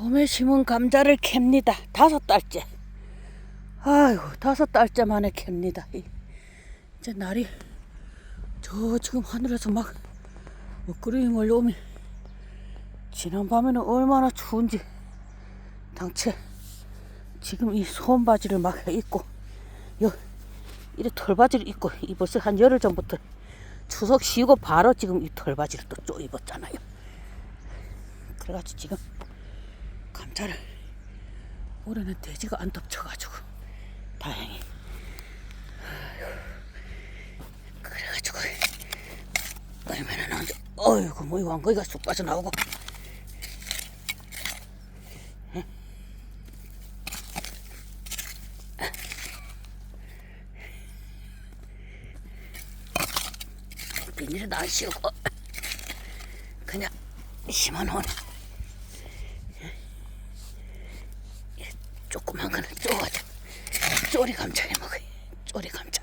봄에 심은 감자를 캡니다. 다섯 달째. 아이고, 다섯 달째 만에 캡니다. 이- 이제 날이 저 지금 하늘에서 막 먹구름이 몰려오면 지난 밤에는 얼마나 추운지 당최 지금 이 소원 바지를 막 입고 요 이래 털바지를 입고 이 벌써 한 열흘 전부터 추석 쉬고 바로 지금 이 털바지를 또 쪼 입었잖아요. 그래가지고 지금 감자를 올해는 돼지가 안 덮쳐가지고 다행히 그래가지고 얼마나 나온지 어이구 뭐 왕거이가 쑥 빠져나오고 비닐은 안 씌우고 그냥 심어놓은 조그만 거는 쪼가지고 쪼리 감자 해 먹어요. 쪼리 감자.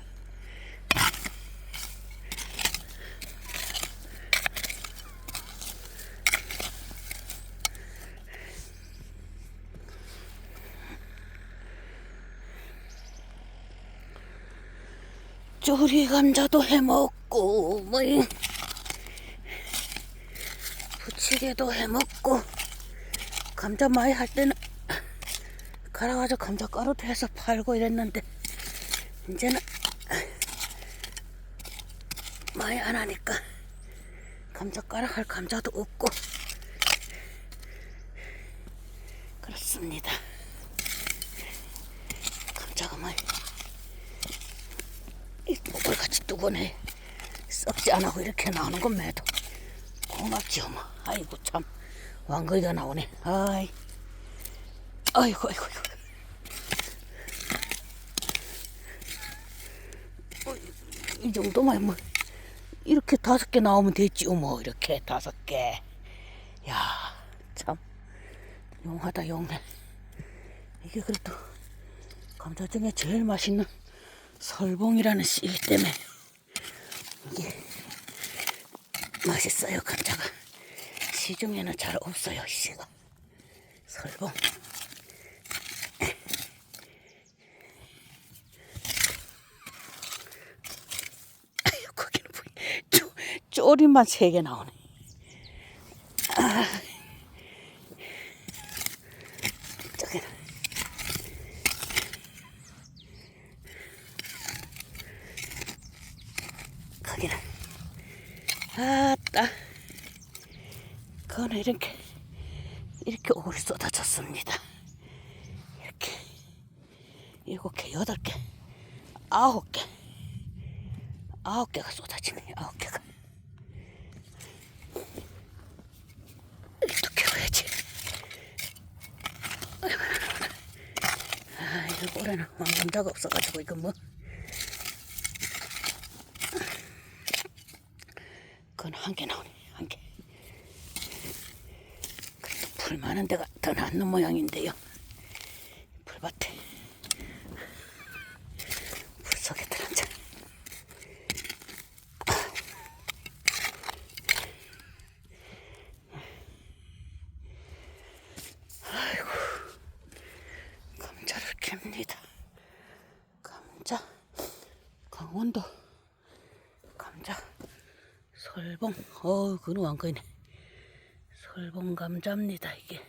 쪼리 감자도 해 먹고 뭐 이- 부치게도 해 먹고 감자 많이 할 때는 갈아가지고 감자 가루도 해서 팔고 이랬는데 이제는 많이 안 하니까 감자 가루 할 감자도 없고 그렇습니다. 감자가 많이 이 목을같이 두고네 썩지 안 하고 이렇게 나오는 건 매도. 고맙지요 뭐. 아이고 참. 왕거이가 나오네. 아이. 아이고 아이고 아이고 이 정도만 뭐 이렇게 다섯 개 나오면 됐지요 뭐 이렇게 다섯 개 야 참. 용하다 용해 이게 그래도 감자 중에 제일 맛있는 설봉이라는 씨이기 때문에 이게 맛있어요 감자가. 시중에는 잘 없어요 이 씨가. 설봉 아유 거기는 뭐 쪼, 쪼리만 세 개 나오네. 아따. 그거는 이렇게 이렇게 오리 쏟아졌습니다. 이렇게. 일곱 개 여덟 개 아홉 개. 아홉 개가 쏟아지네 아홉 개가 이렇게 해야지 아 이거 올해는 왕감자가 없어가지고 이거 뭐 그건 한 개 나오네 한 개. 그래도 풀 많은 데가 더 낫는 모양인데요. 풀밭에 풀 속에 들어앉아. 아이고 감자를 캡니다. 감자 강원도 감자. 설봉. 어우 그는 왕거이네. 설봉 감자입니다 이게